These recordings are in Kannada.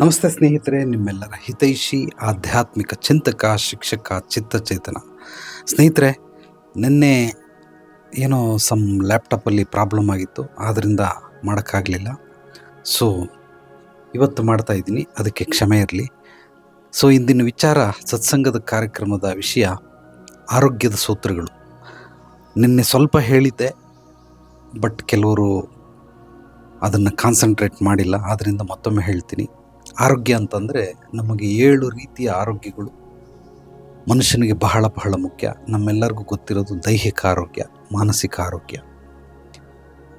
ನಮಸ್ತೆ ಸ್ನೇಹಿತರೆ, ನಿಮ್ಮೆಲ್ಲರ ಹಿತೈಷಿ, ಆಧ್ಯಾತ್ಮಿಕ ಚಿಂತಕ, ಶಿಕ್ಷಕ, ಚಿತ್ತಚೇತನ. ಸ್ನೇಹಿತರೆ, ನಿನ್ನೆ ಏನೋ ಸಮ್ ಲ್ಯಾಪ್ಟಾಪಲ್ಲಿ ಪ್ರಾಬ್ಲಮ್ ಆಗಿತ್ತು ಆದ್ದರಿಂದ ಮಾಡೋಕ್ಕಾಗಲಿಲ್ಲ. ಸೊ ಇವತ್ತು ಮಾಡ್ತಾ ಇದ್ದೀನಿ, ಅದಕ್ಕೆ ಕ್ಷಮೆ ಇರಲಿ. ಸೊ ಇಂದಿನ ವಿಚಾರ ಸತ್ಸಂಗದ ಕಾರ್ಯಕ್ರಮದ ವಿಷಯ, ಆರೋಗ್ಯದ ಸೂತ್ರಗಳು. ನಿನ್ನೆ ಸ್ವಲ್ಪ ಹೇಳಿದ್ದೆ ಬಟ್ ಕೆಲವರು ಅದನ್ನು ಕಾನ್ಸಂಟ್ರೇಟ್ ಮಾಡಿಲ್ಲ ಆದ್ದರಿಂದ ಮತ್ತೊಮ್ಮೆ ಹೇಳ್ತೀನಿ. ಆರೋಗ್ಯ ಅಂತಂದರೆ ನಮಗೆ ಏಳು ರೀತಿಯ ಆರೋಗ್ಯಗಳು. ಮನುಷ್ಯನಿಗೆ ಬಹಳ ಬಹಳ ಮುಖ್ಯ. ನಮ್ಮೆಲ್ಲರಿಗೂ ಗೊತ್ತಿರೋದು ದೈಹಿಕ ಆರೋಗ್ಯ, ಮಾನಸಿಕ ಆರೋಗ್ಯ.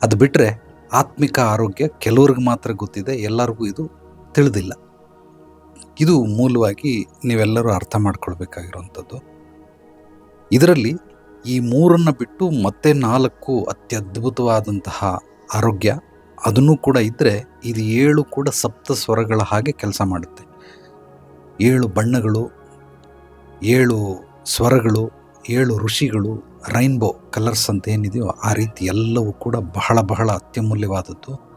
ಅದು ಬಿಟ್ಟರೆ ಆತ್ಮಿಕ ಆರೋಗ್ಯ ಕೆಲವ್ರಿಗೆ ಮಾತ್ರ ಗೊತ್ತಿದೆ, ಎಲ್ಲರಿಗೂ ಇದು ತಿಳಿದಿಲ್ಲ. ಇದು ಮೂಲವಾಗಿ ನೀವೆಲ್ಲರೂ ಅರ್ಥ ಮಾಡ್ಕೊಳ್ಬೇಕಾಗಿರುವಂಥದ್ದು. ಇದರಲ್ಲಿ ಈ ಮೂರನ್ನು ಬಿಟ್ಟು ಮತ್ತೆ ನಾಲ್ಕು ಅತ್ಯದ್ಭುತವಾದಂತಹ ಆರೋಗ್ಯ ಅದನ್ನು ಕೂಡ ಇದ್ದರೆ ಇದು ಏಳು ಕೂಡ ಸಪ್ತ ಸ್ವರಗಳ ಹಾಗೆ ಕೆಲಸ ಮಾಡುತ್ತೆ. ಏಳು ಬಣ್ಣಗಳು, ಏಳು ಸ್ವರಗಳು, ಏಳು ಋಷಿಗಳು, ರೈನ್ಬೋ ಕಲರ್ಸ್ ಅಂತ ಏನಿದೆಯೋ ಆ ರೀತಿ ಎಲ್ಲವೂ ಕೂಡ ಬಹಳ ಬಹಳ ಅತ್ಯಮೂಲ್ಯವಾದದ್ದು.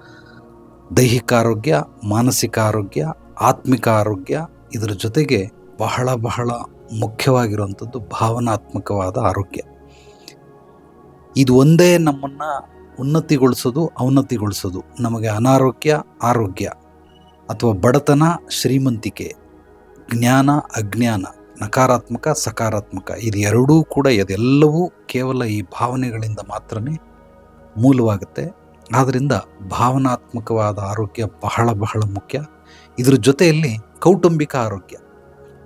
ದೈಹಿಕ ಆರೋಗ್ಯ, ಮಾನಸಿಕ ಆರೋಗ್ಯ, ಆತ್ಮಿಕ ಆರೋಗ್ಯ ಇದರ ಜೊತೆಗೆ ಬಹಳ ಬಹಳ ಮುಖ್ಯವಾಗಿರುವಂಥದ್ದು ಭಾವನಾತ್ಮಕವಾದ ಆರೋಗ್ಯ. ಇದು ಒಂದೇ ನಮ್ಮನ್ನು ಉನ್ನತಿಗೊಳಿಸೋದು, ಔನ್ನತಿಗೊಳಿಸೋದು. ನಮಗೆ ಅನಾರೋಗ್ಯ, ಆರೋಗ್ಯ ಅಥವಾ ಬಡತನ, ಶ್ರೀಮಂತಿಕೆ, ಜ್ಞಾನ, ಅಜ್ಞಾನ, ನಕಾರಾತ್ಮಕ, ಸಕಾರಾತ್ಮಕ ಇದು ಎರಡೂ ಕೂಡ ಇದೆಲ್ಲವೂ ಕೇವಲ ಈ ಭಾವನೆಗಳಿಂದ ಮಾತ್ರನೇ ಮೂಲವಾಗುತ್ತೆ. ಆದ್ದರಿಂದ ಭಾವನಾತ್ಮಕವಾದ ಆರೋಗ್ಯ ಬಹಳ ಬಹಳ ಮುಖ್ಯ. ಇದರ ಜೊತೆಯಲ್ಲಿ ಕೌಟುಂಬಿಕ ಆರೋಗ್ಯ.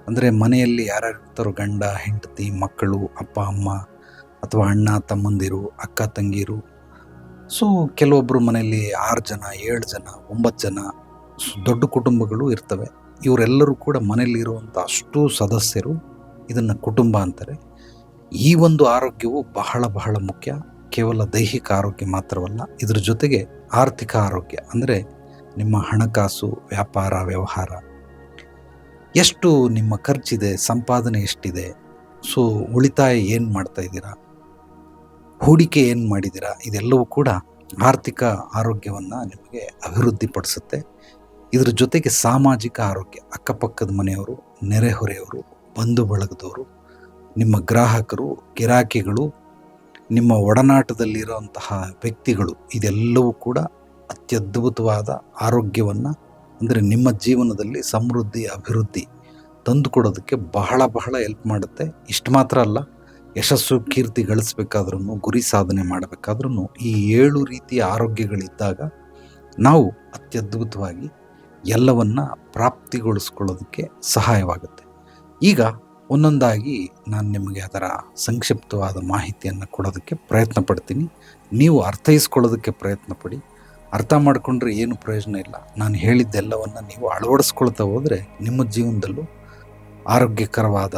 ಅಂದರೆ ಮನೆಯಲ್ಲಿ ಯಾರ್ಯಾರು ಗಂಡ, ಹೆಂಡತಿ, ಮಕ್ಕಳು, ಅಪ್ಪ, ಅಮ್ಮ ಅಥವಾ ಅಣ್ಣ, ತಮ್ಮಂದಿರು, ಅಕ್ಕ, ತಂಗಿರು ಸೊ ಕೆಲವೊಬ್ಬರು ಮನೆಯಲ್ಲಿ ಆರು ಜನ, ಏಳು ಜನ, ಒಂಬತ್ತು ಜನ ದೊಡ್ಡ ಕುಟುಂಬಗಳು ಇರ್ತವೆ. ಇವರೆಲ್ಲರೂ ಕೂಡ ಮನೆಯಲ್ಲಿರುವಂಥ ಅಷ್ಟು ಸದಸ್ಯರು ಇದನ್ನು ಕುಟುಂಬ ಅಂತಾರೆ. ಈ ಒಂದು ಆರೋಗ್ಯವು ಬಹಳ ಬಹಳ ಮುಖ್ಯ. ಕೇವಲ ದೈಹಿಕ ಆರೋಗ್ಯ ಮಾತ್ರವಲ್ಲ, ಇದರ ಜೊತೆಗೆ ಆರ್ಥಿಕ ಆರೋಗ್ಯ. ಅಂದರೆ ನಿಮ್ಮ ಹಣಕಾಸು, ವ್ಯಾಪಾರ, ವ್ಯವಹಾರ, ಎಷ್ಟು ನಿಮ್ಮ ಖರ್ಚಿದೆ, ಸಂಪಾದನೆ ಎಷ್ಟಿದೆ, ಸೊ, ಉಳಿತಾಯ ಏನು ಮಾಡ್ತಾ ಇದ್ದೀರಾ? ಹೂಡಿಕೆ ಏನು ಮಾಡಿದ್ದೀರಾ ಇದೆಲ್ಲವೂ ಕೂಡ ಆರ್ಥಿಕ ಆರೋಗ್ಯವನ್ನು ನಿಮಗೆ ಅಭಿವೃದ್ಧಿಪಡಿಸುತ್ತೆ. ಇದರ ಜೊತೆಗೆ ಸಾಮಾಜಿಕ ಆರೋಗ್ಯ, ಅಕ್ಕಪಕ್ಕದ ಮನೆಯವರು, ನೆರೆಹೊರೆಯವರು, ಬಂಧು ಬಳಗದವರು, ನಿಮ್ಮ ಗ್ರಾಹಕರು ಗಿರಾಕಿಗಳು ನಿಮ್ಮ ಒಡನಾಟದಲ್ಲಿರುವಂತಹ ವ್ಯಕ್ತಿಗಳು, ಇದೆಲ್ಲವೂ ಕೂಡ ಅತ್ಯದ್ಭುತವಾದ ಆರೋಗ್ಯವನ್ನು ಅಂದರೆ ನಿಮ್ಮ ಜೀವನದಲ್ಲಿ ಸಮೃದ್ಧಿ, ಅಭಿವೃದ್ಧಿ ತಂದುಕೊಡೋದಕ್ಕೆ ಬಹಳ ಬಹಳ ಹೆಲ್ಪ್ ಮಾಡುತ್ತೆ. ಇಷ್ಟು ಮಾತ್ರ ಅಲ್ಲ ಯಶಸ್ಸು ಕೀರ್ತಿ ಗಳಿಸ್ಬೇಕಾದ್ರೂ ಗುರಿ ಸಾಧನೆ ಮಾಡಬೇಕಾದ್ರೂ ಈ ಏಳು ರೀತಿಯ ಆರೋಗ್ಯಗಳಿದ್ದಾಗ ನಾವು ಅತ್ಯದ್ಭುತವಾಗಿ ಎಲ್ಲವನ್ನ ಪ್ರಾಪ್ತಿಗೊಳಿಸ್ಕೊಳ್ಳೋದಕ್ಕೆ ಸಹಾಯವಾಗುತ್ತೆ. ಈಗ ಒಂದೊಂದಾಗಿ ನಾನು ನಿಮಗೆ ಅದರ ಸಂಕ್ಷಿಪ್ತವಾದ ಮಾಹಿತಿಯನ್ನು ಕೊಡೋದಕ್ಕೆ ಪ್ರಯತ್ನ ಪಡ್ತೀನಿ. ನೀವು ಅರ್ಥೈಸ್ಕೊಳ್ಳೋದಕ್ಕೆ ಪ್ರಯತ್ನ ಪಡಿ. ಅರ್ಥ ಮಾಡಿಕೊಂಡ್ರೆ ಏನು ಪ್ರಯೋಜನ ಇಲ್ಲ. ನಾನು ಹೇಳಿದ್ದೆಲ್ಲವನ್ನು ನೀವು ಅಳವಡಿಸ್ಕೊಳ್ತಾ ಹೋದರೆ ನಿಮ್ಮ ಜೀವನದಲ್ಲೂ ಆರೋಗ್ಯಕರವಾದ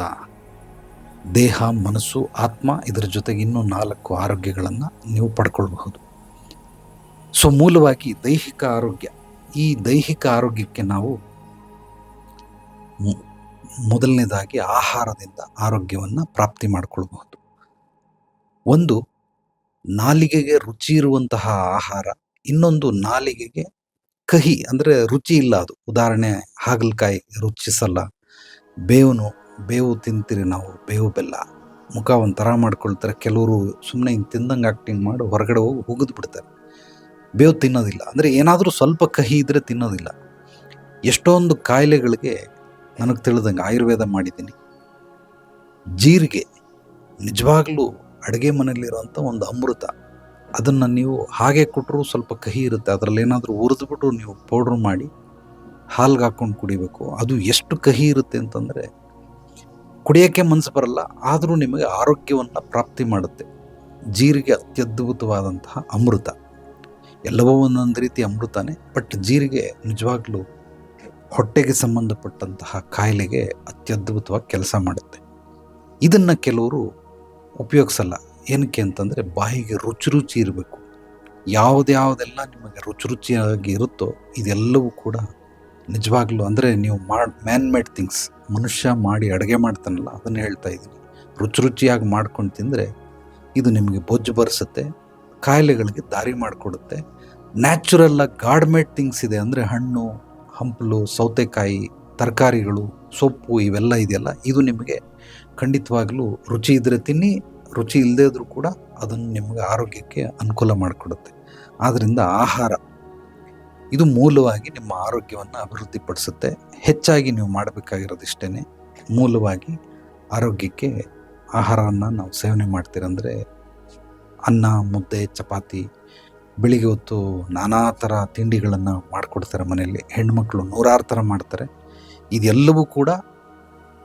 ದೇಹ, ಮನಸ್ಸು, ಆತ್ಮ ಇದರ ಜೊತೆಗೆ ಇನ್ನೂ ನಾಲ್ಕು ಆರೋಗ್ಯಗಳನ್ನು ನೀವು ಪಡ್ಕೊಳ್ಬಹುದು. ಸೊ, ಮೂಲವಾಗಿ ದೈಹಿಕ ಆರೋಗ್ಯ. ಈ ದೈಹಿಕ ಆರೋಗ್ಯಕ್ಕೆ ನಾವು ಮೊದಲನೇದಾಗಿ ಆಹಾರದಿಂದ ಆರೋಗ್ಯವನ್ನು ಪ್ರಾಪ್ತಿ ಮಾಡಿಕೊಳ್ಬಹುದು. ಒಂದು, ನಾಲಿಗೆಗೆ ರುಚಿ ಇರುವಂತಹ ಆಹಾರ. ಇನ್ನೊಂದು, ನಾಲಿಗೆಗೆ ಕಹಿ, ಅಂದರೆ ರುಚಿ ಇಲ್ಲ ಅದು. ಉದಾಹರಣೆ, ಹಾಗಲಕಾಯಿ ರುಚಿಸಲ್ಲ. ಬೇವನು ಬೇವು ತಿಂತೀರಿ ನಾವು, ಬೇವು ಬೆಲ್ಲ. ಮುಖ ಒಂಥರ ಮಾಡ್ಕೊಳ್ತಾರೆ. ಕೆಲವರು ಸುಮ್ಮನೆ ಹಿಂಗೆ ತಿಂದಂಗೆ ಆಕ್ಟಿಂಗ್ ಮಾಡಿ ಹೊರಗಡೆ ಹೋಗಿ ಹುಗಿದು ಬಿಡ್ತಾರೆ. ಬೇವು ತಿನ್ನೋದಿಲ್ಲ. ಅಂದರೆ ಏನಾದರೂ ಸ್ವಲ್ಪ ಕಹಿ ಇದ್ದರೆ ತಿನ್ನೋದಿಲ್ಲ. ಎಷ್ಟೊಂದು ಕಾಯಿಲೆಗಳಿಗೆ ನನಗೆ ತಿಳಿದಂಗೆ ಆಯುರ್ವೇದ ಮಾಡಿದ್ದೀನಿ. ಜೀರಿಗೆ ನಿಜವಾಗ್ಲೂ ಅಡುಗೆ ಮನೆಯಲ್ಲಿರುವಂಥ ಒಂದು ಅಮೃತ. ಅದನ್ನು ನೀವು ಹಾಗೆ ಕೊಟ್ಟರು ಸ್ವಲ್ಪ ಕಹಿ ಇರುತ್ತೆ. ಅದರಲ್ಲಿ ಏನಾದರೂ ಹುರಿದ್ಬಿಟ್ಟು ನೀವು ಪೌಡ್ರ್ ಮಾಡಿ ಹಾಲ್ಗೆ ಹಾಕ್ಕೊಂಡು ಕುಡಿಬೇಕು. ಅದು ಎಷ್ಟು ಕಹಿ ಇರುತ್ತೆ ಅಂತಂದರೆ ಕುಡಿಯೋಕ್ಕೆ ಮನಸ್ಸು ಬರಲ್ಲ, ಆದರೂ ನಿಮಗೆ ಆರೋಗ್ಯವನ್ನು ಪ್ರಾಪ್ತಿ ಮಾಡುತ್ತೆ. ಜೀರಿಗೆ ಅತ್ಯದ್ಭುತವಾದಂತಹ ಅಮೃತ. ಎಲ್ಲವೂ ಒಂದೊಂದು ರೀತಿ ಅಮೃತನೇ, ಬಟ್ ಜೀರಿಗೆ ನಿಜವಾಗ್ಲೂ ಹೊಟ್ಟೆಗೆ ಸಂಬಂಧಪಟ್ಟಂತಹ ಕಾಯಿಲೆಗೆ ಅತ್ಯದ್ಭುತವಾಗಿ ಕೆಲಸ ಮಾಡುತ್ತೆ. ಇದನ್ನು ಕೆಲವರು ಉಪಯೋಗಿಸಲ್ಲ. ಏನಕ್ಕೆ ಅಂತಂದರೆ ಬಾಯಿಗೆ ರುಚಿ ರುಚಿ ಇರಬೇಕು. ಯಾವುದ್ಯಾವುದೆಲ್ಲ ನಿಮಗೆ ರುಚಿ ರುಚಿಯಾಗಿ ಇರುತ್ತೋ ಇದೆಲ್ಲವೂ ಕೂಡ ನಿಜವಾಗ್ಲೂ ಅಂದರೆ ನೀವು ಮಾಡಿ ಮ್ಯಾನ್ ಮೇಡ್ ಥಿಂಗ್ಸ್ ಮನುಷ್ಯ ಮಾಡಿ ಅಡುಗೆ ಮಾಡ್ತಾನಲ್ಲ, ಅದನ್ನು ಹೇಳ್ತಾ ಇದ್ದೀನಿ. ರುಚಿ ರುಚಿಯಾಗಿ ಮಾಡ್ಕೊಂಡು ತಿಂದರೆ ಇದು ನಿಮಗೆ ಬೊಜ್ಜು ಬರೆಸುತ್ತೆ, ಕಾಯಿಲೆಗಳಿಗೆ ದಾರಿ ಮಾಡಿಕೊಡುತ್ತೆ. ನ್ಯಾಚುರಲ್ ಆಗಿ ಗಾಡ್ ಮೇಡ್ ಥಿಂಗ್ಸ್ ಇದೆ ಅಂದರೆ ಹಣ್ಣು, ಹಂಪಲು, ಸೌತೆಕಾಯಿ, ತರಕಾರಿಗಳು, ಸೊಪ್ಪು ಇವೆಲ್ಲ ಇದೆಯಲ್ಲ, ಇದು ನಿಮಗೆ ಖಂಡಿತವಾಗ್ಲೂ ರುಚಿ ಇದ್ದರೆ ತಿನ್ನಿ, ರುಚಿ ಇಲ್ಲದೇ ಇದ್ದರೂ ಕೂಡ ಅದನ್ನು ನಿಮಗೆ ಆರೋಗ್ಯಕ್ಕೆ ಅನುಕೂಲ ಮಾಡಿಕೊಡುತ್ತೆ. ಆದ್ದರಿಂದ ಆಹಾರ ಇದು ಮೂಲವಾಗಿ ನಿಮ್ಮ ಆರೋಗ್ಯವನ್ನು ಅಭಿವೃದ್ಧಿಪಡಿಸುತ್ತೆ. ಹೆಚ್ಚಾಗಿ ನೀವು ಮಾಡಬೇಕಾಗಿರೋದಿಷ್ಟೇ ಮೂಲವಾಗಿ ಆರೋಗ್ಯಕ್ಕೆ ಆಹಾರವನ್ನು ನಾವು ಸೇವನೆ ಮಾಡ್ತೀರಂದರೆ ಅನ್ನ, ಮುದ್ದೆ, ಚಪಾತಿ, ಬೆಳಿಗ್ಗೆ ಹೊತ್ತು ನಾನಾ ಥರ ತಿಂಡಿಗಳನ್ನು ಮಾಡಿಕೊಡ್ತಾರೆ ಮನೆಯಲ್ಲಿ. ಹೆಣ್ಮಕ್ಳು ನೂರಾರು ಥರ ಮಾಡ್ತಾರೆ. ಇದೆಲ್ಲವೂ ಕೂಡ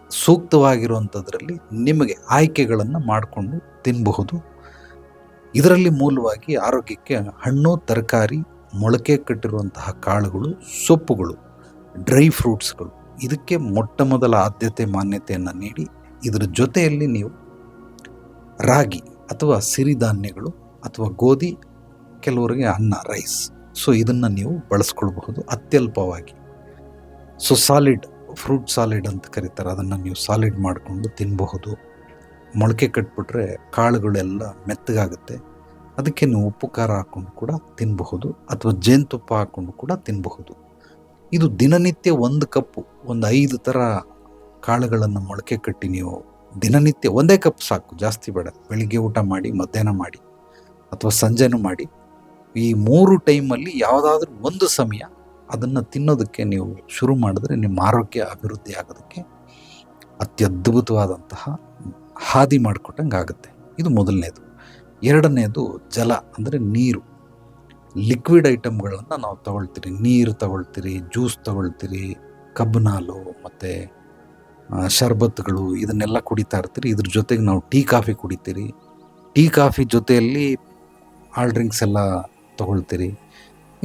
ಸೂಕ್ತವಾಗಿರುವಂಥದ್ರಲ್ಲಿ ನಿಮಗೆ ಆಯ್ಕೆಗಳನ್ನು ಮಾಡಿಕೊಂಡು ತಿನ್ನಬಹುದು ಇದರಲ್ಲಿ ಮೂಲವಾಗಿ ಆರೋಗ್ಯಕ್ಕೆ ಹಣ್ಣು, ತರಕಾರಿ ಮೊಳಕೆ ಕಟ್ಟಿರುವಂತಹ ಕಾಳುಗಳು, ಸೊಪ್ಪುಗಳು, ಡ್ರೈ ಫ್ರೂಟ್ಸ್ಗಳು. ಇದಕ್ಕೆ ಮೊಟ್ಟ ಮೊದಲ ಆದ್ಯತೆ ಮಾನ್ಯತೆಯನ್ನು ನೀಡಿ, ಇದರ ಜೊತೆಯಲ್ಲಿ ನೀವು ರಾಗಿ ಅಥವಾ ಸಿರಿಧಾನ್ಯಗಳು ಅಥವಾ ಗೋಧಿ, ಕೆಲವರಿಗೆ ಅನ್ನ, ರೈಸ್. ಸೊ, ಇದನ್ನು ನೀವು ಬಳಸ್ಕೊಳ್ಬಹುದು. ಅತ್ಯಲ್ಪವಾಗಿ ಸೊ, ಸಾಲಿಡ್, ಫ್ರೂಟ್ ಸಾಲಿಡ್ ಅಂತ ಕರೀತಾರೆ. ಅದನ್ನು ನೀವು ಸಾಲಿಡ್ ಮಾಡಿಕೊಂಡು ತಿನ್ನಬಹುದು ಮೊಳಕೆ ಕಟ್ಬಿಟ್ರೆ ಕಾಳುಗಳೆಲ್ಲ ಮೆತ್ತಗಾಗುತ್ತೆ. ಅದಕ್ಕೆ ನೀವು ಉಪ್ಪು ಖಾರ ಹಾಕ್ಕೊಂಡು ಕೂಡ ತಿನ್ನಬಹುದು ಅಥವಾ ಜೇನುತುಪ್ಪ ಹಾಕ್ಕೊಂಡು ಕೂಡ ತಿನ್ನಬಹುದು ಇದು ದಿನನಿತ್ಯ ಒಂದು ಕಪ್ಪು, ಒಂದು ಐದು ಥರ ಕಾಳುಗಳನ್ನು ಮೊಳಕೆ ಕಟ್ಟಿ ನೀವು ದಿನನಿತ್ಯ ಒಂದೇ ಕಪ್ ಸಾಕು, ಜಾಸ್ತಿ ಬೇಡ. ಬೆಳಿಗ್ಗೆ ಊಟ ಮಾಡಿ, ಮಧ್ಯಾಹ್ನ ಮಾಡಿ ಅಥವಾ ಸಂಜೆನೂ ಮಾಡಿ. ಈ ಮೂರು ಟೈಮಲ್ಲಿ ಯಾವುದಾದ್ರೂ ಒಂದು ಸಮಯ ಅದನ್ನು ತಿನ್ನೋದಕ್ಕೆ ನೀವು ಶುರು ಮಾಡಿದ್ರೆ ನಿಮ್ಮ ಆರೋಗ್ಯ ಅಭಿವೃದ್ಧಿ ಆಗೋದಕ್ಕೆ ಅತ್ಯದ್ಭುತವಾದಂತಹ ಹಾದಿ ಮಾಡಿಕೊಟ್ಟಂಗೆ ಆಗುತ್ತೆ ಇದು ಮೊದಲನೇದು. ಎರಡನೇದು ಜಲ, ಅಂದರೆ ನೀರು. ಲಿಕ್ವಿಡ್ ಐಟಮ್ಗಳನ್ನು ನಾವು ತಗೊಳ್ತೀರಿ. ನೀರು ತಗೊಳ್ತೀರಿ ಜ್ಯೂಸ್ ತಗೊಳ್ತೀರಿ ಕಬ್ಬನಾಲು ಮತ್ತು ಶರ್ಬತ್ಗಳು ಇದನ್ನೆಲ್ಲ ಕುಡಿತಾ ಇರ್ತೀರಿ. ಇದ್ರ ಜೊತೆಗೆ ನಾವು ಟೀ ಕಾಫಿ ಕುಡಿತೀರಿ. ಟೀ ಕಾಫಿ ಜೊತೆಯಲ್ಲಿ ಆಲ್ ಡ್ರಿಂಕ್ಸ್ ಎಲ್ಲ ತಗೊಳ್ತೀರಿ.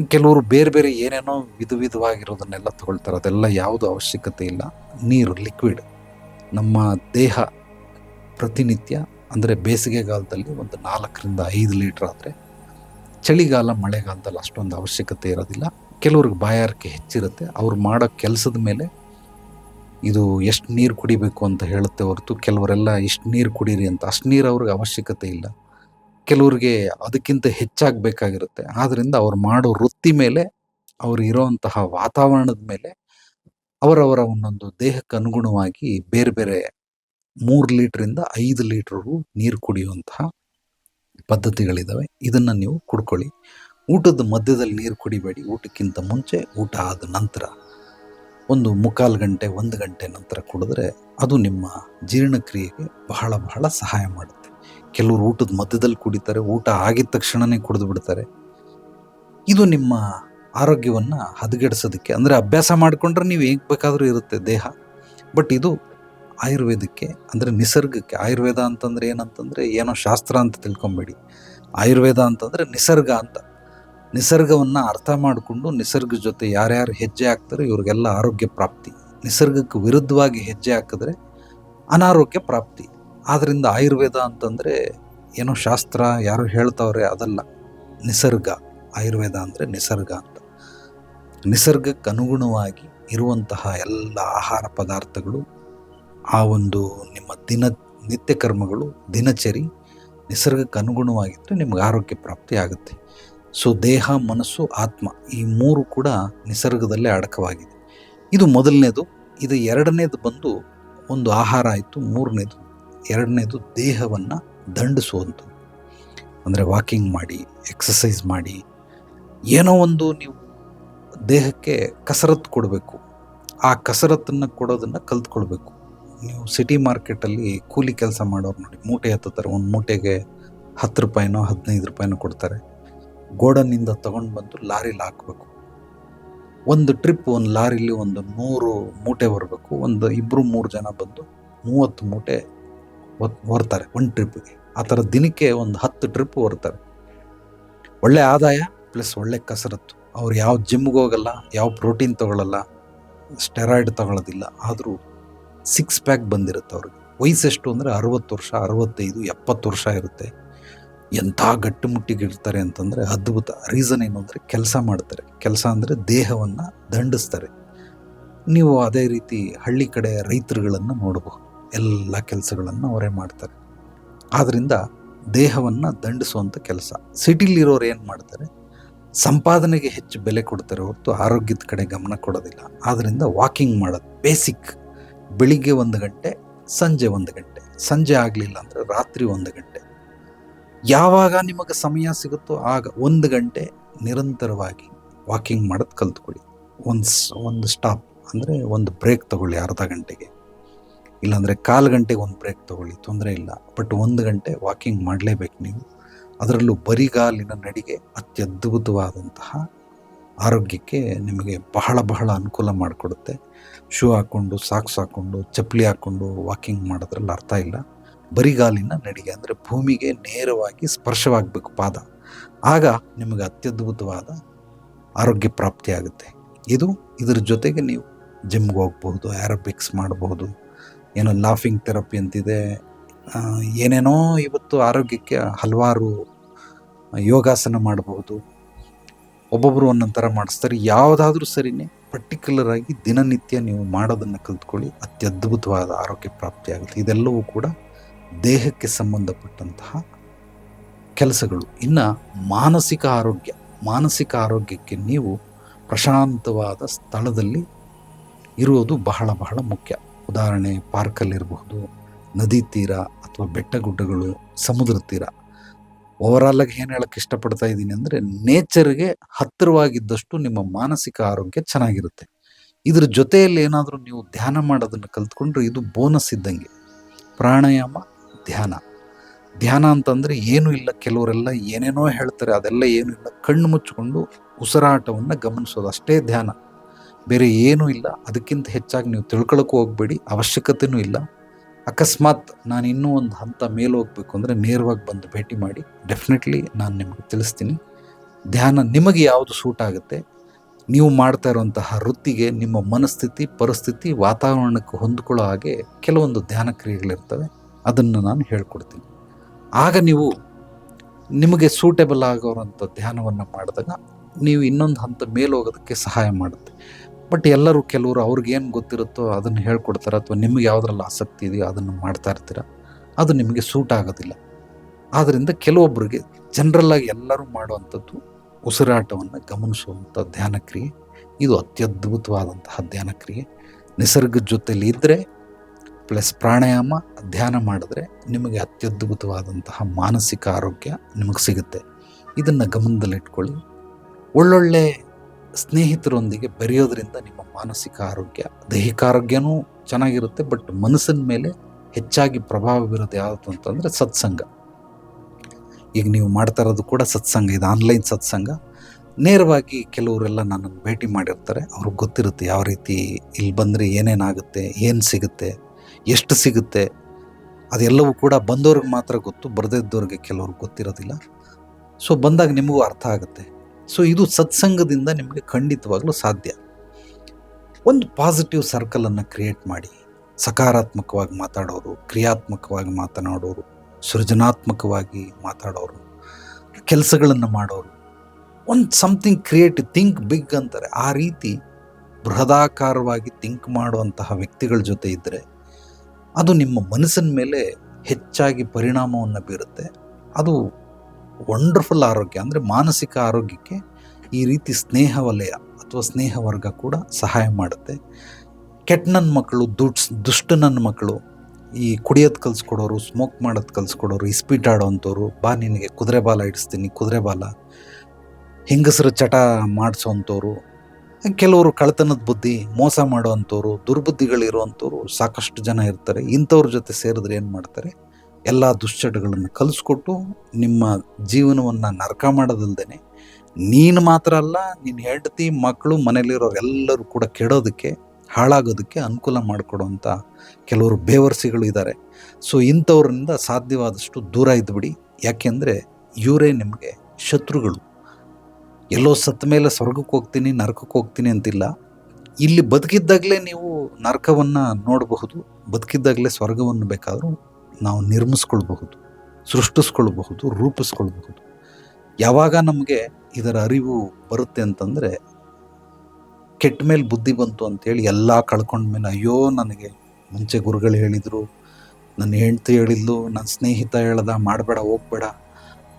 ಕೆಲವರು ಬೇರೆ ಬೇರೆ ಏನೇನೋ ವಿಧ ವಿಧವಾಗಿರೋದನ್ನೆಲ್ಲ ತಗೊಳ್ತಾರೆ. ಅದೆಲ್ಲ ಯಾವುದು ಅವಶ್ಯಕತೆ ಇಲ್ಲ. ನೀರು ಲಿಕ್ವಿಡ್ ನಮ್ಮ ದೇಹ ಪ್ರತಿನಿತ್ಯ ಅಂದರೆ ಬೇಸಿಗೆಗಾಲದಲ್ಲಿ ಒಂದು ನಾಲ್ಕರಿಂದ ಐದು ಲೀಟ್ರ್ ಆದರೆ ಚಳಿಗಾಲ, ಮಳೆಗಾಲದಲ್ಲಿ ಅಷ್ಟೊಂದು ಅವಶ್ಯಕತೆ ಇರೋದಿಲ್ಲ. ಕೆಲವ್ರಿಗೆ ಬಾಯಾರಿಕೆ ಹೆಚ್ಚಿರುತ್ತೆ. ಅವ್ರು ಮಾಡೋ ಕೆಲಸದ ಮೇಲೆ ಇದು ಎಷ್ಟು ನೀರು ಕುಡಿಬೇಕು ಅಂತ ಹೇಳುತ್ತೆ ಹೊರತು ಕೆಲವರೆಲ್ಲ ಇಷ್ಟು ನೀರು ಕುಡೀರಿ ಅಂತ, ಅಷ್ಟು ನೀರು ಅವ್ರಿಗೆ ಅವಶ್ಯಕತೆ ಇಲ್ಲ. ಕೆಲವ್ರಿಗೆ ಅದಕ್ಕಿಂತ ಹೆಚ್ಚಾಗಬೇಕಾಗಿರುತ್ತೆ. ಆದ್ದರಿಂದ ಅವ್ರು ಮಾಡೋ ವೃತ್ತಿ ಮೇಲೆ, ಅವ್ರು ಇರೋವಂತಹ ವಾತಾವರಣದ ಮೇಲೆ ಅವರವರ ಒಂದೊಂದು ದೇಹಕ್ಕೆ ಅನುಗುಣವಾಗಿ ಬೇರೆ ಬೇರೆ ಮೂರು ಲೀಟ್ರಿಂದ ಐದು ಲೀಟ್ರ್ವರೆಗೂ ನೀರು ಕುಡಿಯುವಂತಹ ಪದ್ಧತಿಗಳಿದ್ದಾವೆ ಇದನ್ನು ನೀವು ಕುಡ್ಕೊಳ್ಳಿ. ಊಟದ ಮಧ್ಯದಲ್ಲಿ ನೀರು ಕುಡಿಬೇಡಿ. ಊಟಕ್ಕಿಂತ ಮುಂಚೆ ಊಟ ಆದ ನಂತರ ಒಂದು ಮುಕ್ಕಾಲು ಗಂಟೆ, ಒಂದು ಗಂಟೆ ನಂತರ ಕುಡಿದ್ರೆ ಅದು ನಿಮ್ಮ ಜೀರ್ಣಕ್ರಿಯೆಗೆ ಬಹಳ ಬಹಳ ಸಹಾಯ ಮಾಡುತ್ತೆ. ಕೆಲವರು ಊಟದ ಮಧ್ಯದಲ್ಲಿ ಕುಡಿತಾರೆ, ಊಟ ಆಗಿದ ತಕ್ಷಣವೇ ಕುಡಿದು ಬಿಡ್ತಾರೆ. ಇದು ನಿಮ್ಮ ಆರೋಗ್ಯವನ್ನು ಹದಗೆಡಿಸೋದಕ್ಕೆ, ಅಂದರೆ ಅಭ್ಯಾಸ ಮಾಡಿಕೊಂಡ್ರೆ ನೀವು ಹೇಗೆ ಬೇಕಾದರೂ ಇರುತ್ತೆ ದೇಹ, ಬಟ್ ಇದು ಆಯುರ್ವೇದಕ್ಕೆ, ಅಂದರೆ ನಿಸರ್ಗಕ್ಕೆ, ಆಯುರ್ವೇದ ಅಂತಂದರೆ ಏನಂತಂದರೆ ಏನೋ ಶಾಸ್ತ್ರ ಅಂತ ತಿಳ್ಕೊಬೇಡಿ. ಆಯುರ್ವೇದ ಅಂತಂದರೆ ನಿಸರ್ಗ ಅಂತ. ನಿಸರ್ಗವನ್ನು ಅರ್ಥ ಮಾಡಿಕೊಂಡು ನಿಸರ್ಗ ಜೊತೆ ಯಾರ್ಯಾರು ಹೆಜ್ಜೆ ಹಾಕ್ತಾರೋ ಇವ್ರಿಗೆಲ್ಲ ಆರೋಗ್ಯ ಪ್ರಾಪ್ತಿ. ನಿಸರ್ಗಕ್ಕೆ ವಿರುದ್ಧವಾಗಿ ಹೆಜ್ಜೆ ಹಾಕಿದ್ರೆ ಅನಾರೋಗ್ಯ ಪ್ರಾಪ್ತಿ. ಆದ್ದರಿಂದ ಆಯುರ್ವೇದ ಅಂತಂದರೆ ಏನೋ ಶಾಸ್ತ್ರ, ಯಾರು ಹೇಳ್ತಾವ್ರೆ ಅದಲ್ಲ. ನಿಸರ್ಗ, ಆಯುರ್ವೇದ ಅಂದರೆ ನಿಸರ್ಗ ಅಂತ. ನಿಸರ್ಗಕ್ಕೆ ಅನುಗುಣವಾಗಿ ಇರುವಂತಹ ಎಲ್ಲ ಆಹಾರ ಪದಾರ್ಥಗಳು ಆ ಒಂದು ನಿಮ್ಮ ದಿನ ನಿತ್ಯ ಕರ್ಮಗಳು, ದಿನಚರಿ ನಿಸರ್ಗಕ್ಕೆ ಅನುಗುಣವಾಗಿದ್ದರೆ ನಿಮ್ಗೆ ಆರೋಗ್ಯ ಪ್ರಾಪ್ತಿ ಆಗುತ್ತೆ. ಸೊ ದೇಹ, ಮನಸ್ಸು, ಆತ್ಮ ಈ ಮೂರು ಕೂಡ ನಿಸರ್ಗದಲ್ಲೇ ಅಡಕವಾಗಿದೆ. ಇದು ಮೊದಲನೇದು. ಇದು ಎರಡನೇದು ಬಂದು ಒಂದು ಆಹಾರ ಆಯಿತು. ಮೂರನೇದು, ಎರಡನೇದು ದೇಹವನ್ನು ದಂಡಿಸುವಂಥದ್ದು. ಅಂದರೆ ವಾಕಿಂಗ್ ಮಾಡಿ ಎಕ್ಸಸೈಸ್ ಮಾಡಿ, ಏನೋ ಒಂದು ನೀವು ದೇಹಕ್ಕೆ ಕಸರತ್ತು ಕೊಡಬೇಕು. ಆ ಕಸರತ್ತನ್ನು ಕೊಡೋದನ್ನು ಕಲ್ತ್ಕೊಳ್ಬೇಕು. ನೀವು ಸಿಟಿ ಮಾರ್ಕೆಟಲ್ಲಿ ಕೂಲಿ ಕೆಲಸ ಮಾಡೋರು ನೋಡಿ, ಮೂಟೆ ಹತ್ತುತ್ತಾರೆ. ಒಂದು ಮೂಟೆಗೆ ಹತ್ತು ರೂಪಾಯಿನೋ, ಹದಿನೈದು ರೂಪಾಯಿನೋ ಕೊಡ್ತಾರೆ. ಗೋಡನ್ನಿಂದ ತೊಗೊಂಡು ಬಂದು ಲಾರಿಲಿ ಹಾಕಬೇಕು. ಒಂದು ಟ್ರಿಪ್ ಒಂದು ಲಾರಿಲಿ ಒಂದು ನೂರು ಮೂಟೆ ಬರಬೇಕು. ಒಂದು ಇಬ್ಬರು ಮೂರು ಜನ ಬಂದು ಮೂವತ್ತು ಮೂಟೆ ಹೊರ್ತಾರೆ ಒಂದು ಟ್ರಿಪ್ಗೆ ಆ ಥರ ದಿನಕ್ಕೆ ಒಂದು ಹತ್ತು ಟ್ರಿಪ್ ಹೊರ್ತಾರೆ. ಒಳ್ಳೆ ಆದಾಯ ಪ್ಲಸ್ ಒಳ್ಳೆ ಕಸರತ್ತು. ಅವ್ರು ಯಾವ ಜಿಮ್ಗೆ ಹೋಗಲ್ಲ, ಯಾವ ಪ್ರೋಟೀನ್ ತಗೊಳ್ಳಲ್ಲ ಸ್ಟೆರಾಯ್ಡ್ ತಗೊಳ್ಳೋದಿಲ್ಲ ಆದರೂ ಸಿಕ್ಸ್ ಪ್ಯಾಕ್ ಬಂದಿರುತ್ತೆ ಅವ್ರಿಗೆ. ವಯಸ್ಸೆಷ್ಟು ಅಂದರೆ ಅರವತ್ತು ವರ್ಷ, ಅರವತ್ತೈದು, ಎಪ್ಪತ್ತು ವರ್ಷ ಇರುತ್ತೆ. ಎಂಥ ಗಟ್ಟಿಮುಟ್ಟಿಗಿರ್ತಾರೆ ಅಂತಂದರೆ ಅದ್ಭುತ. ರೀಸನ್ ಏನು ಅಂದರೆ ಕೆಲಸ ಮಾಡ್ತಾರೆ. ಕೆಲಸ ಅಂದರೆ ದೇಹವನ್ನು ದಂಡಿಸ್ತಾರೆ. ನೀವು ಅದೇ ರೀತಿ ಹಳ್ಳಿ ಕಡೆ ರೈತರುಗಳನ್ನು ನೋಡಬಹುದು ಎಲ್ಲ ಕೆಲಸಗಳನ್ನು ಅವರೇ ಮಾಡ್ತಾರೆ. ಆದ್ದರಿಂದ ದೇಹವನ್ನು ದಂಡಿಸುವಂಥ ಕೆಲಸ. ಸಿಟಿಲಿರೋರು ಏನು ಮಾಡ್ತಾರೆ? ಸಂಪಾದನೆಗೆ ಹೆಚ್ಚು ಬೆಲೆ ಕೊಡ್ತಾರೆ ಹೊರತು ಆರೋಗ್ಯದ ಕಡೆ ಗಮನ ಕೊಡೋದಿಲ್ಲ. ಆದ್ದರಿಂದ ವಾಕಿಂಗ್ ಮಾಡೋದು ಬೇಸಿಕ್ ಬೆಳಿಗ್ಗೆ ಒಂದು ಗಂಟೆ, ಸಂಜೆ ಒಂದು ಗಂಟೆ. ಸಂಜೆ ಆಗಲಿಲ್ಲ ಅಂದರೆ ರಾತ್ರಿ ಒಂದು ಗಂಟೆ. ಯಾವಾಗ ನಿಮಗೆ ಸಮಯ ಸಿಗುತ್ತೋ ಆಗ ಒಂದು ಗಂಟೆ ನಿರಂತರವಾಗಿ ವಾಕಿಂಗ್ ಮಾಡೋದು ಕಲ್ತ್ಕೊಳ್ಳಿ. ಒಂದು ಒಂದು ಸ್ಟಾಪ್ ಅಂದರೆ ಒಂದು ಬ್ರೇಕ್ ತಗೊಳ್ಳಿ ಅರ್ಧ ಗಂಟೆಗೆ. ಇಲ್ಲಾಂದರೆ ಕಾಲು ಗಂಟೆಗೆ ಒಂದು ಬ್ರೇಕ್ ತಗೊಳ್ಳಿ, ತೊಂದರೆ ಇಲ್ಲ. ಬಟ್ ಒಂದು ಗಂಟೆ ವಾಕಿಂಗ್ ಮಾಡಲೇಬೇಕು ನೀವು. ಅದರಲ್ಲೂ ಬರಿಗಾಲಿನ ನಡಿಗೆ ಅತ್ಯದ್ಭುತವಾದಂತಹ ಆರೋಗ್ಯಕ್ಕೆ ನಿಮಗೆ ಬಹಳ ಬಹಳ ಅನುಕೂಲ ಮಾಡಿಕೊಡುತ್ತೆ. ಶೂ ಹಾಕ್ಕೊಂಡು ಸಾಕ್ಸ್ ಹಾಕ್ಕೊಂಡು ಚಪ್ಪಲಿ ಹಾಕ್ಕೊಂಡು ವಾಕಿಂಗ್ ಮಾಡೋದ್ರಲ್ಲಿ ಅರ್ಥ ಇಲ್ಲ. ಬರಿಗಾಲಿನ ನಡಿಗೆ ಅಂದರೆ ಭೂಮಿಗೆ ನೇರವಾಗಿ ಸ್ಪರ್ಶವಾಗಬೇಕು ಪಾದ. ಆಗ ನಿಮಗೆ ಅತ್ಯದ್ಭುತವಾದ ಆರೋಗ್ಯ ಪ್ರಾಪ್ತಿಯಾಗುತ್ತೆ ಇದು ಇದರ ಜೊತೆಗೆ ನೀವು ಜಿಮ್ಗೆ ಹೋಗ್ಬಹುದು ಆ್ಯರೋಬಿಕ್ಸ್ ಮಾಡಬಹುದು, ಏನೋ ಲಾಫಿಂಗ್ ಥೆರಪಿ ಅಂತಿದೆ. ಏನೇನೋ ಇವತ್ತು ಆರೋಗ್ಯಕ್ಕೆ ಹಲವಾರು ಯೋಗಾಸನ ಮಾಡಬಹುದು. ಒಬ್ಬೊಬ್ಬರು ಒಂದೊಂದು ಥರ ಮಾಡಿಸ್ತಾರೆ. ಯಾವುದಾದ್ರೂ ಸರಿನೇ ಪರ್ಟಿಕ್ಯುಲರ್ ಆಗಿ ದಿನನಿತ್ಯ ನೀವು ಮಾಡೋದನ್ನು ಕಲಿತ್ಕೊಳ್ಳಿ. ಅತ್ಯದ್ಭುತವಾದ ಆರೋಗ್ಯ ಪ್ರಾಪ್ತಿಯಾಗುತ್ತೆ. ಇದೆಲ್ಲವೂ ಕೂಡ ದೇಹಕ್ಕೆ ಸಂಬಂಧಪಟ್ಟಂತಹ ಕೆಲಸಗಳು. ಇನ್ನು ಮಾನಸಿಕ ಆರೋಗ್ಯ. ಮಾನಸಿಕ ಆರೋಗ್ಯಕ್ಕೆ ನೀವು ಪ್ರಶಾಂತವಾದ ಸ್ಥಳದಲ್ಲಿ ಇರುವುದು ಬಹಳ ಬಹಳ ಮುಖ್ಯ. ಉದಾಹರಣೆ ಪಾರ್ಕಲ್ಲಿರಬಹುದು ನದಿ ತೀರ ಅಥವಾ ಬೆಟ್ಟ ಗುಡ್ಡಗಳು ಸಮುದ್ರ ತೀರ. ಓವರಾಲ್ ಆಗಿ ಏನು ಹೇಳಕ್ಕೆ ಇಷ್ಟಪಡ್ತಾ ಇದ್ದೀನಿ ಅಂದರೆ ನೇಚರ್ಗೆ ಹತ್ತಿರವಾಗಿದ್ದಷ್ಟು ನಿಮ್ಮ ಮಾನಸಿಕ ಆರೋಗ್ಯ ಚೆನ್ನಾಗಿರುತ್ತೆ. ಇದ್ರ ಜೊತೆಯಲ್ಲಿ ಏನಾದರೂ ನೀವು ಧ್ಯಾನ ಮಾಡೋದನ್ನು ಕಲ್ತ್ಕೊಂಡ್ರೆ ಇದು ಬೋನಸ್ ಇದ್ದಂಗೆ. ಪ್ರಾಣಾಯಾಮ, ಧ್ಯಾನ. ಧ್ಯಾನ ಅಂತಂದರೆ ಏನೂ ಇಲ್ಲ, ಕೆಲವರೆಲ್ಲ ಏನೇನೋ ಹೇಳ್ತಾರೆ, ಅದೆಲ್ಲ ಏನು ಇಲ್ಲ, ಕಣ್ಣು ಮುಚ್ಚಿಕೊಂಡು ಉಸಿರಾಟವನ್ನು ಗಮನಿಸೋದು, ಅಷ್ಟೇ ಧ್ಯಾನ. ಬೇರೆ ಏನೂ ಇಲ್ಲ, ಅದಕ್ಕಿಂತ ಹೆಚ್ಚಾಗಿ ನೀವು ತಿಳ್ಕೊಳಕ್ಕೂ ಹೋಗಬೇಡಿ ಅವಶ್ಯಕತೆಯೂ ಇಲ್ಲ. ಅಕಸ್ಮಾತ್ ನಾನು ಇನ್ನೂ ಒಂದು ಹಂತ ಮೇಲೆ ಹೋಗಬೇಕು ಅಂದರೆ ನೇರವಾಗಿ ಬಂದು ಭೇಟಿ ಮಾಡಿ ಡೆಫಿನೆಟ್ಲಿ ನಾನು ನಿಮಗೆ ತಿಳಿಸ್ತೀನಿ. ಧ್ಯಾನ ನಿಮಗೆ ಯಾವುದು ಸೂಟ್ ಆಗುತ್ತೆ? ನೀವು ಮಾಡ್ತಾ ಇರುವಂತಹ ವೃತ್ತಿಗೆ ನಿಮ್ಮ ಮನಸ್ಥಿತಿ, ಪರಿಸ್ಥಿತಿ, ವಾತಾವರಣಕ್ಕೆ ಹೊಂದಿಕೊಳ್ಳೋ ಹಾಗೆ ಕೆಲವೊಂದು ಧ್ಯಾನ ಕ್ರಿಯೆಗಳಿರ್ತವೆ ಅದನ್ನು ನಾನು ಹೇಳ್ಕೊಡ್ತೀನಿ. ಆಗ ನೀವು ನಿಮಗೆ ಸೂಟೇಬಲ್ ಆಗೋರಂಥ ಧ್ಯಾನವನ್ನು ಮಾಡಿದಾಗ ನೀವು ಇನ್ನೊಂದು ಹಂತ ಮೇಲೆ ಹೋಗೋದಕ್ಕೆ ಸಹಾಯ ಮಾಡುತ್ತೆ. ಬಟ್ ಎಲ್ಲರೂ ಕೆಲವರು ಅವ್ರಿಗೇನು ಗೊತ್ತಿರುತ್ತೋ ಅದನ್ನು ಹೇಳ್ಕೊಡ್ತಾರೆ ಅಥವಾ ನಿಮಗೆ ಯಾವುದ್ರಲ್ಲಿ ಆಸಕ್ತಿ ಇದೆಯೋ ಅದನ್ನು ಮಾಡ್ತಾ ಇರ್ತೀರ, ಅದು ನಿಮಗೆ ಸೂಟ್ ಆಗೋದಿಲ್ಲ. ಆದ್ದರಿಂದ ಕೆಲವೊಬ್ಬರಿಗೆ ಜನರಲ್ಲಾಗಿ ಎಲ್ಲರೂ ಮಾಡುವಂಥದ್ದು ಉಸಿರಾಟವನ್ನು ಗಮನಿಸುವಂಥ ಧ್ಯಾನ ಕ್ರಿಯೆ ಇದು ಅತ್ಯದ್ಭುತವಾದಂತಹ ಧ್ಯಾನ ಕ್ರಿಯೆ ನಿಸರ್ಗದ ಜೊತೆಲಿ ಇದ್ದರೆ ಪ್ಲಸ್ ಪ್ರಾಣಾಯಾಮ, ಧ್ಯಾನ ಮಾಡಿದ್ರೆ ನಿಮಗೆ ಅತ್ಯದ್ಭುತವಾದಂತಹ ಮಾನಸಿಕ ಆರೋಗ್ಯ ನಿಮಗೆ ಸಿಗುತ್ತೆ. ಇದನ್ನು ಗಮನದಲ್ಲಿಟ್ಕೊಳ್ಳಿ. ಒಳ್ಳೊಳ್ಳೆ ಸ್ನೇಹಿತರೊಂದಿಗೆ ಬೆರೆಯೋದ್ರಿಂದ ನಿಮ್ಮ ಮಾನಸಿಕ ಆರೋಗ್ಯ, ದೈಹಿಕ ಆರೋಗ್ಯನೂ ಚೆನ್ನಾಗಿರುತ್ತೆ, ಬಟ್ ಮನಸ್ಸಿನ ಮೇಲೆ ಹೆಚ್ಚಾಗಿ ಪ್ರಭಾವ ಬೀರೋದು ಯಾವುದು ಅಂತಂದರೆ ಸತ್ಸಂಗ. ಈಗ ನೀವು ಮಾಡ್ತಾ ಇರೋದು ಕೂಡ ಸತ್ಸಂಗ. ಇದು ಆನ್ಲೈನ್ ಸತ್ಸಂಗ. ನೇರವಾಗಿ ಕೆಲವರೆಲ್ಲ ನನ್ನನ್ನು ಭೇಟಿ ಮಾಡಿರ್ತಾರೆ. ಅವ್ರಿಗೆ ಗೊತ್ತಿರುತ್ತೆ ಯಾವ ರೀತಿ ಇಲ್ಲಿ ಬಂದರೆ ಏನೇನಾಗುತ್ತೆ, ಏನು ಸಿಗುತ್ತೆ, ಎಷ್ಟು ಸಿಗುತ್ತೆ. ಅದೆಲ್ಲವೂ ಕೂಡ ಬಂದವ್ರಿಗೆ ಮಾತ್ರ ಗೊತ್ತು. ಬರದಿದ್ದವ್ರಿಗೆ ಕೆಲವ್ರಿಗೆ ಗೊತ್ತಿರೋದಿಲ್ಲ. ಸೊ ಬಂದಾಗ ನಿಮಗೂ ಅರ್ಥ ಆಗುತ್ತೆ. ಸೊ ಇದು ಸತ್ಸಂಗದಿಂದ ನಿಮಗೆ ಖಂಡಿತವಾಗ್ಲೂ ಸಾಧ್ಯ. ಒಂದು ಪಾಸಿಟಿವ್ ಸರ್ಕಲನ್ನು ಕ್ರಿಯೇಟ್ ಮಾಡಿ, ಸಕಾರಾತ್ಮಕವಾಗಿ ಮಾತಾಡೋರು, ಕ್ರಿಯಾತ್ಮಕವಾಗಿ ಮಾತನಾಡೋರು, ಸೃಜನಾತ್ಮಕವಾಗಿ ಮಾತಾಡೋರು, ಕೆಲಸಗಳನ್ನು ಮಾಡೋರು, ಒಂದು ಸಮಥಿಂಗ್ ಕ್ರಿಯೇಟ್ ಥಿಂಕ್ ಬಿಗ್ ಅಂತಾರೆ. ಆ ರೀತಿ ಬೃಹದಾಕಾರವಾಗಿ ಥಿಂಕ್ ಮಾಡುವಂತಹ ವ್ಯಕ್ತಿಗಳ ಜೊತೆ ಇದ್ದರೆ ಅದು ನಿಮ್ಮ ಮನಸ್ಸಿನ ಮೇಲೆ ಹೆಚ್ಚಾಗಿ ಪರಿಣಾಮವನ್ನು ಬೀರುತ್ತೆ. ಅದು ವಂಡರ್ಫುಲ್ ಆರೋಗ್ಯ, ಅಂದರೆ ಮಾನಸಿಕ ಆರೋಗ್ಯಕ್ಕೆ ಈ ರೀತಿ ಸ್ನೇಹ ವಲಯ ಅಥವಾ ಸ್ನೇಹ ವರ್ಗ ಕೂಡ ಸಹಾಯ ಮಾಡುತ್ತೆ. ಕೆಟ್ಟ ನನ್ನ ಮಕ್ಕಳು ದುಡ್ಸ್ ದುಷ್ಟ ನನ್ನ ಮಕ್ಕಳು, ಈ ಕುಡಿಯೋದು ಕಲಿಸ್ಕೊಡೋರು ಸ್ಮೋಕ್ ಮಾಡೋದು ಕಲಿಸ್ಕೊಡೋರು ಇಸ್ಪೀಟ್ ಆಡೋವಂಥವ್ರು ಬಾ ನಿನಗೆ ಕುದುರೆ ಬಾಲ ಇಡಿಸ್ತೀನಿ ಕುದುರೆ ಬಾಲ, ಹೆಂಗಸರು ಚಟ ಮಾಡಿಸೋವಂಥವ್ರು ಕೆಲವರು ಕಳ್ತನದ ಬುದ್ಧಿ, ಮೋಸ ಮಾಡೋವಂಥವ್ರು ದುರ್ಬುದ್ಧಿಗಳಿರುವಂಥವ್ರು ಸಾಕಷ್ಟು ಜನ ಇರ್ತಾರೆ. ಇಂಥವ್ರ ಜೊತೆ ಸೇರಿದ್ರೆ ಏನು ಮಾಡ್ತಾರೆ? ಎಲ್ಲ ದುಶ್ಚಟಗಳನ್ನು ಕಲಿಸ್ಕೊಟ್ಟು ನಿಮ್ಮ ಜೀವನವನ್ನು ನರಕ ಮಾಡೋದಲ್ದೇ ನೀನು ಮಾತ್ರ ಅಲ್ಲ ನಿನ್ನ ಹೆಂಡತಿ ಮಕ್ಕಳು ಮನೇಲಿರೋರು ಎಲ್ಲರೂ ಕೂಡ ಕೆಡೋದಕ್ಕೆ, ಹಾಳಾಗೋದಕ್ಕೆ ಅನುಕೂಲ ಮಾಡಿಕೊಡುವಂಥ ಕೆಲವರು ಬೇವರ್ಸಿಗಳು ಇದ್ದಾರೆ ಸೊ ಇಂಥವ್ರಿಂದ ಸಾಧ್ಯವಾದಷ್ಟು ದೂರ ಇದ್ದುಬಿಡಿ ಯಾಕೆಂದರೆ ಇವರೇ ನಿಮಗೆ ಶತ್ರುಗಳು. ಎಲ್ಲೋ ಸತ್ತ ಮೇಲೆ ಸ್ವರ್ಗಕ್ಕೆ ಹೋಗ್ತೀನಿ, ನರಕಕ್ಕೆ ಹೋಗ್ತೀನಿ ಅಂತಿಲ್ಲ. ಇಲ್ಲಿ ಬದುಕಿದ್ದಾಗಲೇ ನೀವು ನರಕವನ್ನು ನೋಡಬಹುದು, ಬದುಕಿದ್ದಾಗಲೇ ಸ್ವರ್ಗವನ್ನು ಬೇಕಾದರೂ ನಾವು ನಿರ್ಮಿಸ್ಕೊಳ್ಬಹುದು, ಸೃಷ್ಟಿಸ್ಕೊಳ್ಬಹುದು, ರೂಪಿಸ್ಕೊಳ್ಬಹುದು. ಯಾವಾಗ ನಮಗೆ ಇದರ ಅರಿವು ಬರುತ್ತೆ ಅಂತಂದರೆ, ಕೆಟ್ಟ ಮೇಲೆ ಬುದ್ಧಿ ಬಂತು ಅಂತೇಳಿ ಎಲ್ಲ ಕಳ್ಕೊಂಡ್ಮೇಲೆ ಅಯ್ಯೋ ನನಗೆ ಮುಂಚೆ ಗುರುಗಳು ಹೇಳಿದರು, ನನ್ನ ಹೆಂಡ್ತಿ ಹೇಳಿದ್ಲು, ನನ್ನ ಸ್ನೇಹಿತ ಹೇಳ್ದ, ಮಾಡಬೇಡ, ಹೋಗ್ಬೇಡ.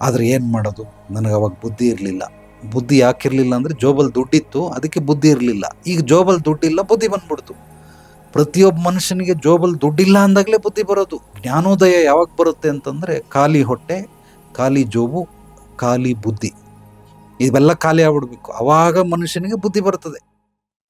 ಆದರೆ ಏನು ಮಾಡೋದು? ನನಗೆ ಅವಾಗ ಬುದ್ಧಿ ಇರಲಿಲ್ಲ. ಬುದ್ಧಿ ಯಾಕಿರಲಿಲ್ಲ ಅಂದರೆ ಜೋಬಲ್ ದುಡ್ಡಿತ್ತು, ಅದಕ್ಕೆ ಬುದ್ಧಿ ಇರಲಿಲ್ಲ. ಈಗ ಜೋಬಲ್ ದುಡ್ಡಿಲ್ಲ, ಬುದ್ಧಿ ಬಂದ್ಬಿಡ್ತು. ಪ್ರತಿಯೊಬ್ಬ ಮನುಷ್ಯನಿಗೆ ಜೋಬಲ್ಲಿ ದುಡ್ಡಿಲ್ಲ ಅಂದಾಗಲೇ ಬುದ್ಧಿ ಬರೋದು. ಜ್ಞಾನೋದಯ ಯಾವಾಗ ಬರುತ್ತೆ ಅಂತಂದರೆ ಖಾಲಿ ಹೊಟ್ಟೆ, ಖಾಲಿ ಜೋಬು, ಖಾಲಿ ಬುದ್ಧಿ. ಇವೆಲ್ಲ ಖಾಲಿ ಆಗ್ಬಿಡ್ಬೇಕು. ಅವಾಗ ಮನುಷ್ಯನಿಗೆ ಬುದ್ಧಿ ಬರ್ತದೆ.